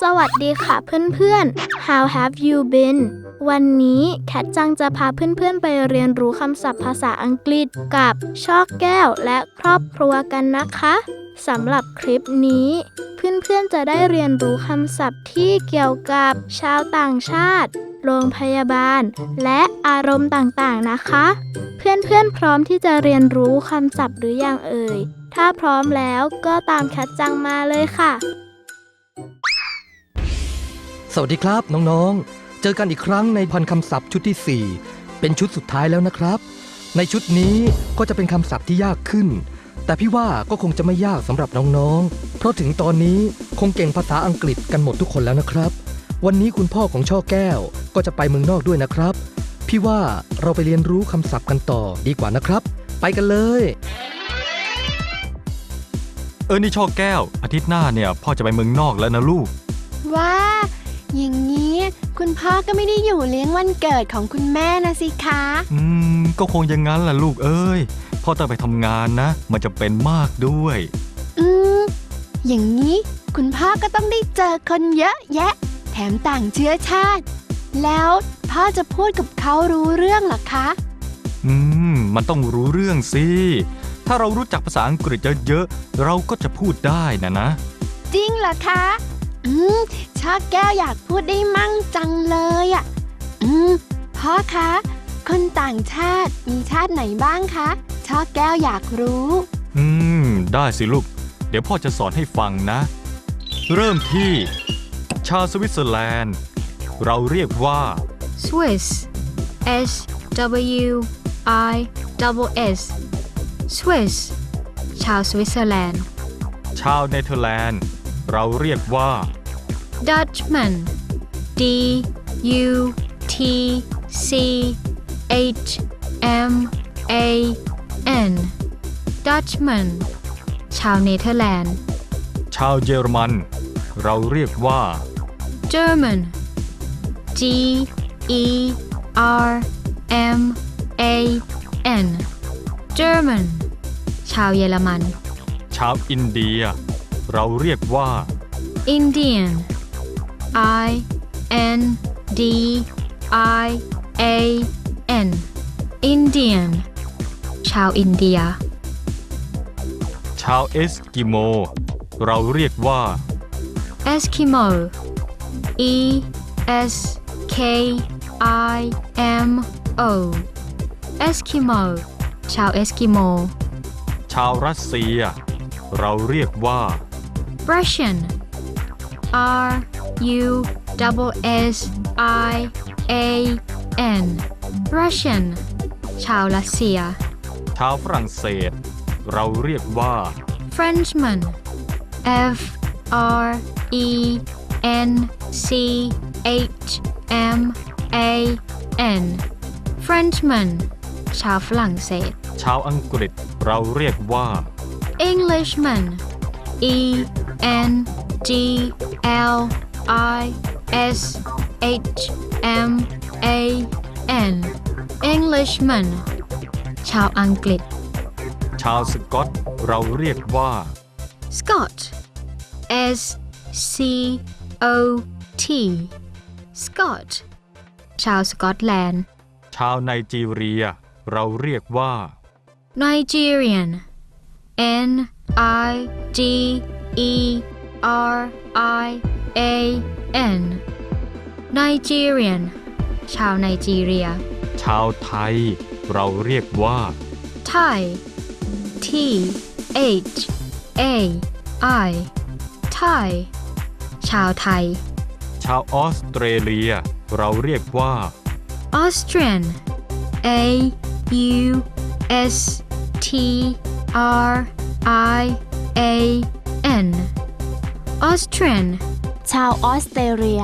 สวัสดีค่ะเพื่อนๆ How have you been วันนี้แคทจังจะพาเพื่อนๆไปเรียนรู้คำศัพท์ภาษาอังกฤษกับช่อแก้วและครอบครัวกันนะคะสำหรับคลิปนี้ เพื่อนๆจะได้เรียนรู้คำศัพท์ที่เกี่ยวกับชาวต่างชาติ โรงพยาบาล และอารมณ์ต่างๆนะคะ เพื่อนๆพร้อมที่จะเรียนรู้คำศัพท์หรือยังเอ่ย ถ้าพร้อมแล้วก็ตามแคทจังมาเลยค่ะ สวัสดีครับน้องๆ เจอกันอีกครั้งในพันคำศัพท์ชุดที่ 4 เป็นชุดสุดท้ายแล้วนะครับ ในชุดนี้ก็จะเป็นคำศัพท์ที่ยากขึ้น แต่พี่ว่าก็คงจะไม่ยากสำหรับน้องๆ เพราะถึงตอนนี้คงเก่งภาษาอังกฤษกันหมดทุกคนแล้วนะครับ วันนี้คุณพ่อของช่อแก้วก็จะไปเมืองนอกด้วยนะครับ พี่ว่าเราไปเรียนรู้คำศัพท์กันต่อดีกว่านะครับ ไปกันเลย เออนี่ช่อแก้ว อาทิตย์หน้าเนี่ย พ่อจะไปเมืองนอกแล้วนะลูกว่าอย่างนี้คุณพ่อก็ไม่ได้อยู่เลี้ยงวันเกิดของคุณแม่นะสิคะ อืม ก็คงอย่างนั้นแหละลูกเอ้ย พ่อต้องไปทำงานนะ มันจะเป็นมากด้วย อืม อย่างนี้คุณพ่อก็ต้องได้เจอคนเยอะแยะ แถมต่างเชื้อชาติ แล้วพ่อจะพูดกับเขารู้เรื่องเหรอคะ อืม มันต้องรู้เรื่องสิ ถ้าเรารู้จักภาษาอังกฤษเยอะๆ เราก็จะพูดได้นะนะ จริงเหรอคะ อืมชาแก้วอยากพูดได้มั่งจังเลยอะ่ะ อืมพ่อคะ คนต่างชาติมีชาติไหนบ้างคะชาแก้วอยากรู้ อืม ได้สิลูก เดี๋ยวพ่อจะสอนให้ฟังนะ เริ่มที่ ชาวสวิตเซอร์แลนด์ เราเรียกว่า Swiss S W I double S Swiss ชาวสวิตเซอร์แลนด์ ชาวเนเธอร์แลนด์ เราเรียกว่า Dutchman D U T C H M A N Dutchman ชาวเนเธอร์แลนด์ ชาวเยอรมัน เราเรียกว่า German G E R M A N German ชาวเยอรมัน ชาวอินเดีย เราเรียกว่า Indian I N D I A N Indian ชาวอินเดีย ชาวเอสกิโม เราเรียกว่า Eskimo E S K I M O Eskimo ชาวเอสกิโม ชาวรัสเซีย เราเรียกว่า Russian R U double S I A N Russian ชาวรัสเซีย ชาวฝรั่งเศส เราเรียกว่า Frenchman F R E N C H M A N Frenchman ชาวฝรั่งเศส ชาวอังกฤษเราเรียกว่า Englishman E N G L I S H M A N Englishman ชาวอังกฤษ ชาวสกอตเราเรียกว่า Scott S C O T Scott ชาวสกอตแลนด์ ชาวไนจีเรีย เราเรียกว่า Nigerian N I G E R I A N Nigerian ชาวไนจีเรีย ชาวไทย เราเรียกว่า Thai T H A I Thai ชาวไทย ชาวออสเตรเลีย เราเรียกว่า Austrian A U S T R I A N Austrian ชาวออสเตรเลีย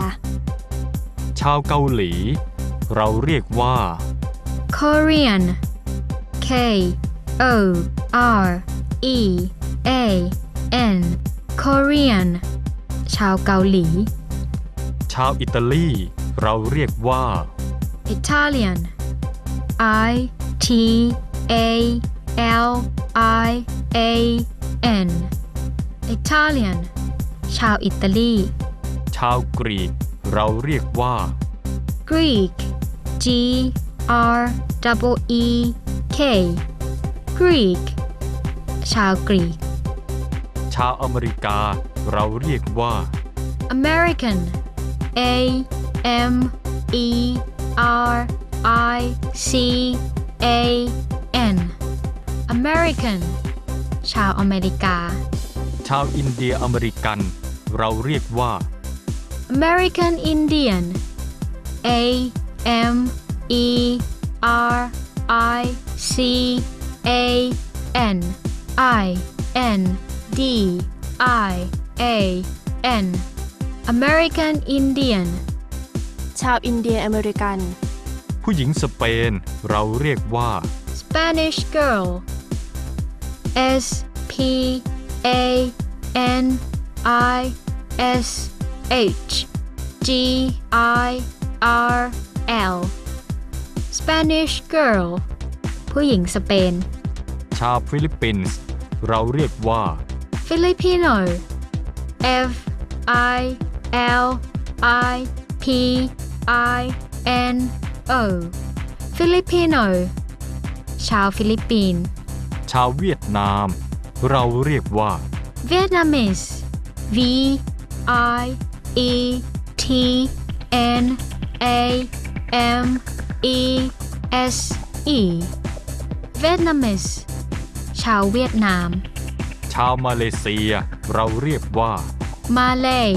ชาวเกาหลี เราเรียกว่า Korean K O R E A N Korean ชาวเกาหลี ชาวอิตาลี เราเรียกว่า Italian I T A L I A N Italian ชาวอิตาลี ชาวกรีก เราเรียกว่า Greek G R E E K Greek ชาวกรีก ชาวอเมริกา เราเรียกว่า American A M E R I C A N American ชาวอเมริกา ชาวอินเดียอเมริกัน เราเรียกว่า American Indian A M E R I C A N I N D I A N American Indian ชาวอินเดียอเมริกัน ผู้หญิงสเปน เราเรียกว่า Spanish girl S P A N I S H G I R L Spanish girl ผู้หญิงสเปน ชาวฟิลิปปินส์ เราเรียกว่า Filipino F I L I P I N O Filipino ชาวฟิลิปปินส์ ชาวเวียดนาม เราเรียกว่า Vietnamese V I E T N A M E S E Vietnamese ชาวเวียดนาม ชาวมาเลเซีย เราเรียกว่า Malay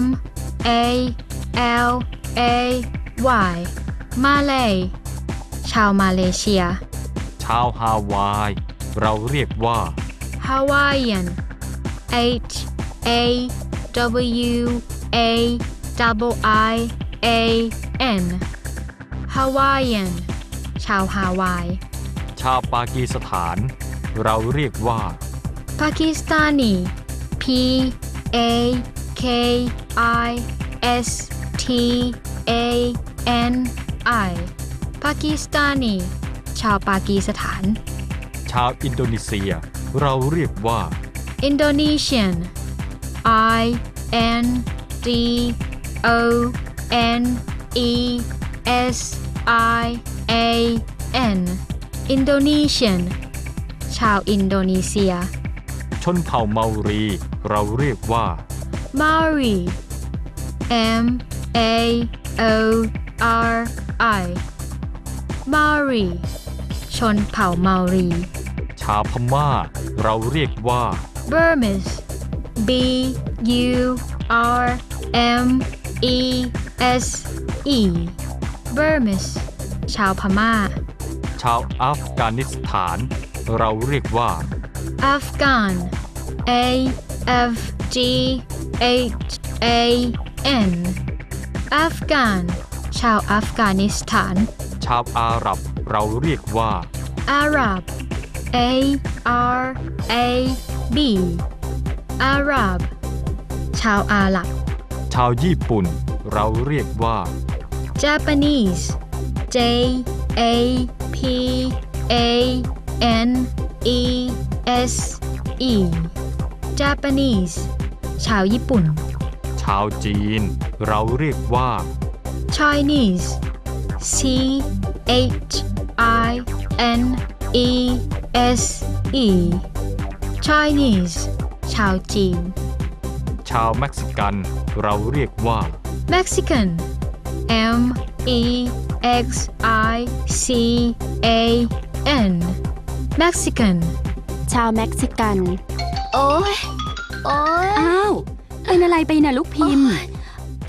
M A L A Y Malay ชาวมาเลเซียชาวฮาวาย เราเรียกว่า Hawaiian H A W A double I A N Hawaiian ชาวฮาวาย ชาวปากีสถาน เราเรียกว่า Pakistani P A K I S T A N I Pakistani ชาวปากีสถาน ชาวอินโดนีเซีย เราเรียกว่า Indonesian I N D O N E S I A N Indonesian ชาวอินโดนีเซีย ชนเผ่าเมารี เราเรียกว่า Maori M A O R I Maori ชนเผ่าเมารี ชาวพม่า เราเรียกว่า Burmese B U R M E S E Burmese ชาวพม่า ชาวอัฟกานิสถาน เราเรียกว่า Afghan A F G H A N Afghan ชาวอัฟกานิสถาน ชาวอาหรับ เราเรียกว่า Arab A R A B Arab ชาวอาหรับ ชาวญี่ปุ่น เราเรียกว่า Japanese J A P A N E S E Japanese ชาวญี่ปุ่น ชาวจีน เราเรียกว่า Chinese C H I N E S E Chinese ชาวจีน ชาวเม็กซิกัน เราเรียกว่า Mexican M E X I C A N Mexican ชาวเม็กซิกัน โอ้ยโอ้ยอ้าว เป็นอะไรไปนะลูกพิมพ์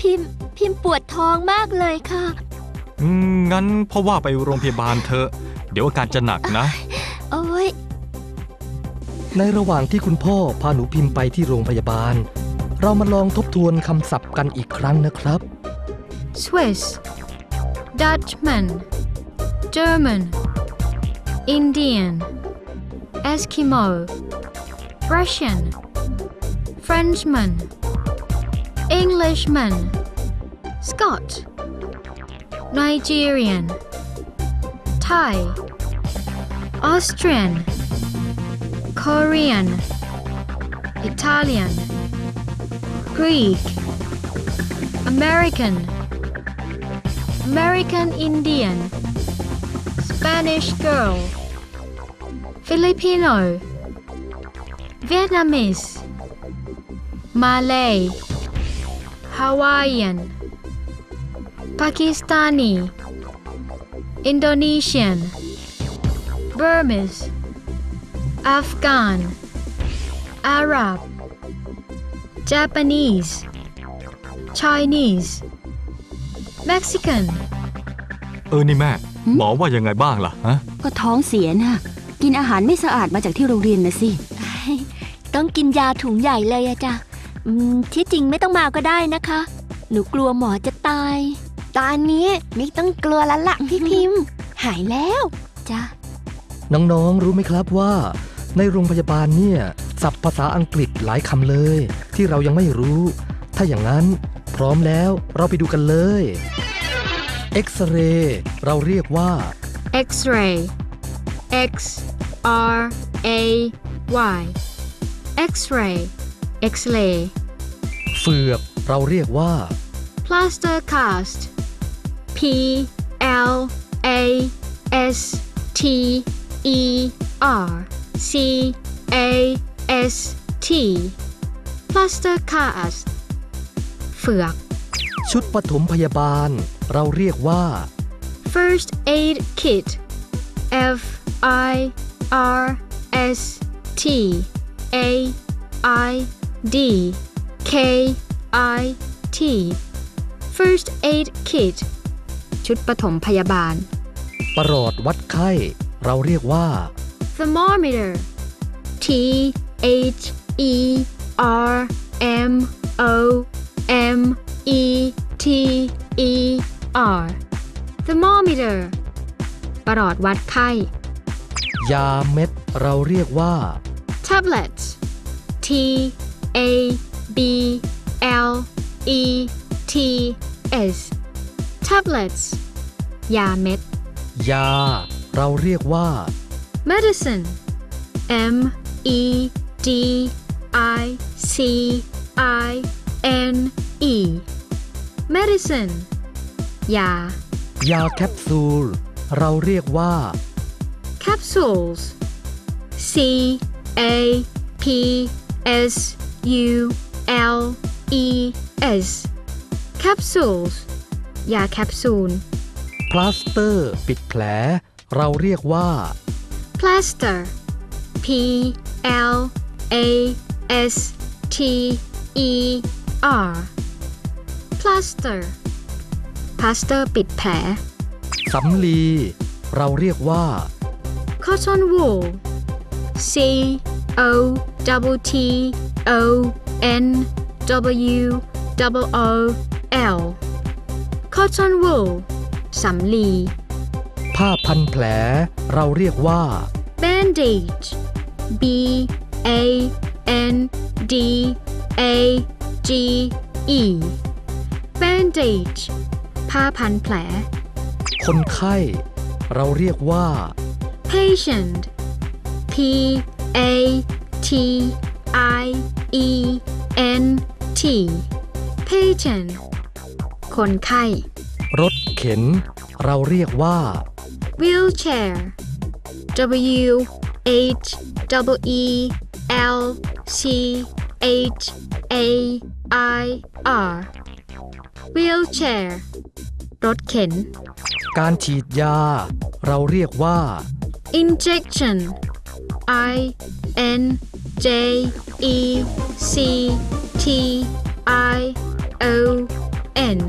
พิมพ์พิมพ์ปวดท้องมากเลยค่ะ อืมงั้นพ่อว่าไปโรงพยาบาลเถอะ เดี๋ยวอาการจะหนักนะ โอ้ยในระหว่างที่คุณพ่อพาหนูพิมพ์ไปที่โรงพยาบาล เรามาลองทบทวนคำศัพท์กันอีกครั้งนะครับ Swiss Dutchman German Indian Eskimo Russian Frenchman Englishman Scot Nigerian Thai Austrian Korean Italian Greek American American Indian Spanish girl Filipino Vietnamese Malay Hawaiian Pakistani Indonesian Burmese Afghan Arab Japanese Chinese Mexican เออนี่แม่ หมอว่ายังไงบ้างล่ะฮะก็ท้องเสียน่ะ กินอาหารไม่สะอาดมาจากที่โรงเรียนนะสิ ต้องกินยาถุงใหญ่เลยอะจ้ะอืมที่จริงไม่ต้องมาก็ได้นะคะ หนูกลัวหมอจะตาย ตอนนี้ไม่ต้องกลัวแล้วล่ะพี่พิมพ์ หายแล้วจ้ะน้องๆรู้ไหมครับว่า ในโรงพยาบาลเนี่ยศัพท์ภาษาอังกฤษหลายคำเลย ที่เรายังไม่รู้ ถ้าอย่างนั้นพร้อมแล้วเราไปดูกันเลยเอ็กซเรย์เราเรียกว่า X-ray X R A Y X-ray X-ray เฟือกเราเรียกว่า Plaster cast P L A S T E R C A S T Plaster cast เฟือก ชุดปฐมพยาบาล เราเรียกว่า First aid kit F I R S T A I D K I T First aid kit ชุดปฐมพยาบาล ประหลอดวัดไข้ เราเรียกว่า thermometer T H E R M O M E T E R thermometer ประหลอดวัดไข้ ยาเม็ด เราเรียกว่า tablets T A B L E T S tablets ยาเม็ด ยา เราเรียกว่า medicine M E D I C I N E medicine ยา ยาแคปซูล เราเรียกว่า capsules C A P S U L E S capsules ยาแคปซูล พลาสเตอร์ ปิดแผล เราเรียกว่า plaster P L A S T E R plaster plaster ปิดแผล สำลี เราเรียกว่า cotton wool C O T T O N W O O L cotton wool สำลี ผ้าพันแผล เราเรียกว่า bandage B A N D A G E bandage ผ้าพันแผล คนไข้ เราเรียกว่า patient P A T I E N T patient คนไข้ รถเข็น เราเรียกว่า wheelchair W H W E L C H A I R wheelchair รถเข็น การฉีดยา เราเรียกว่า injection I N J E C T I O N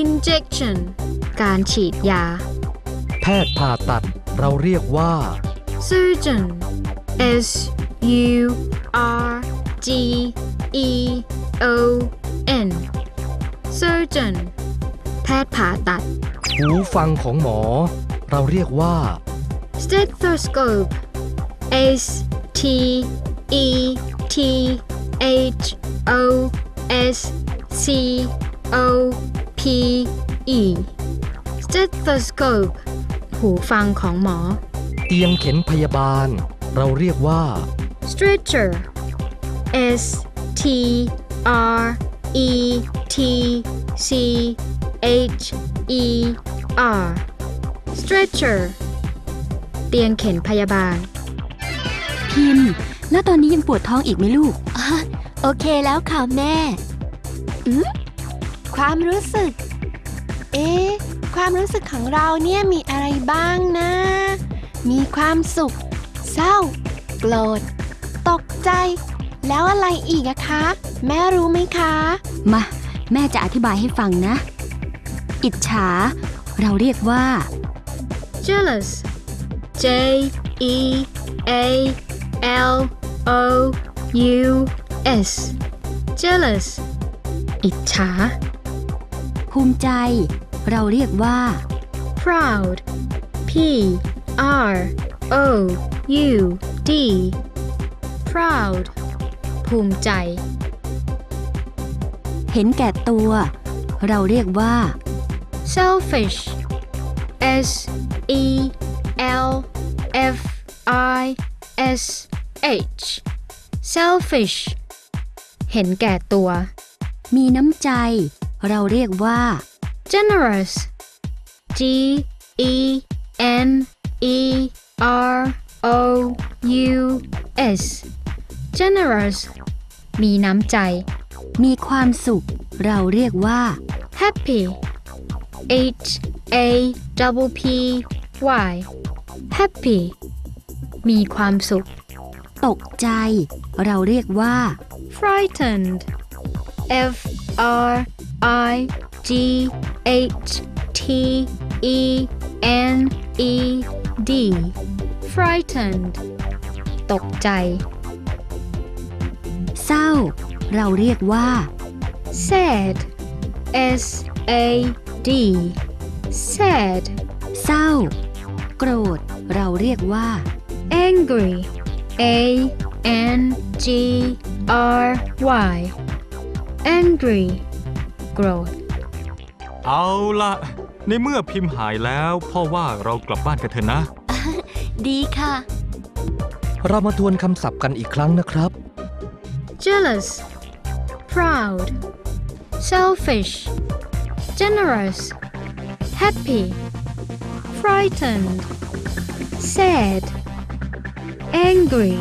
injection การฉีดยา แพทย์ผ่าตัดเราเรียกว่า surgeon S U R G E O N surgeon แพทย์ผ่าตัด หูฟังของหมอ เราเรียกว่า stethoscope S T E T H O S C O P E stethoscope หูฟังของหมอ เตียงเข็นพยาบาล เราเรียกว่า stretcher S T R E T C H E R stretcher เตียงเข็นพยาบาล พิมพ์ แล้วตอนนี้ยังปวดท้องอีกไหมลูกอะโอเคแล้วค่ะแม่ ความรู้สึก เอ๊ะ ความรู้สึกของเราเนี่ยมีอะไรบ้างนะ มีความสุข เศร้า โกรธ ตกใจ แล้วอะไรอีกอะคะ แม่รู้ไหมคะ มา แม่จะอธิบายให้ฟังนะ อิจฉา เราเรียกว่า jealous J E A L O U S jealous อิจฉา ภูมิใจ เราเรียกว่า proud P R O U D proud ภูมิใจ เห็นแก่ตัว เราเรียกว่า selfish S E L F I S H selfish เห็นแก่ตัว มีน้ำใจ เราเรียกว่า generous G E N E R O U S generous มีน้ำใจ มีความสุข เราเรียกว่า happy H A double P Y happy มีความสุข ตกใจ เราเรียกว่า frightened F R I G H T E N E D frightened ตกใจ เศร้า เราเรียกว่า sad S A D sad เศร้า โกรธ เราเรียกว่า angry A N G R Y angry โกรธ เอาละในเมื่อพิมพ์หายแล้วพ่อว่าเรากลับบ้านกันเถอะนะ ดีค่ะ เรามาทวนคำศัพท์กันอีกครั้งนะครับ jealous proud selfish generous happy frightened sad angry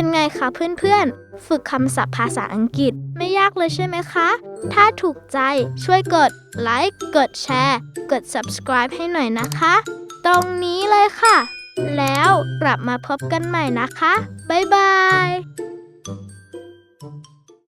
เป็นไงคะเพื่อนๆ ฝึกคำศัพท์ภาษาอังกฤษไม่ยากเลยใช่ไหมคะ ถ้าถูกใจช่วยกดไลค์กดแชร์ กด subscribe ให้หน่อยนะคะ ตรงนี้เลยค่ะ แล้วกลับมาพบกันใหม่นะคะ บ๊ายบาย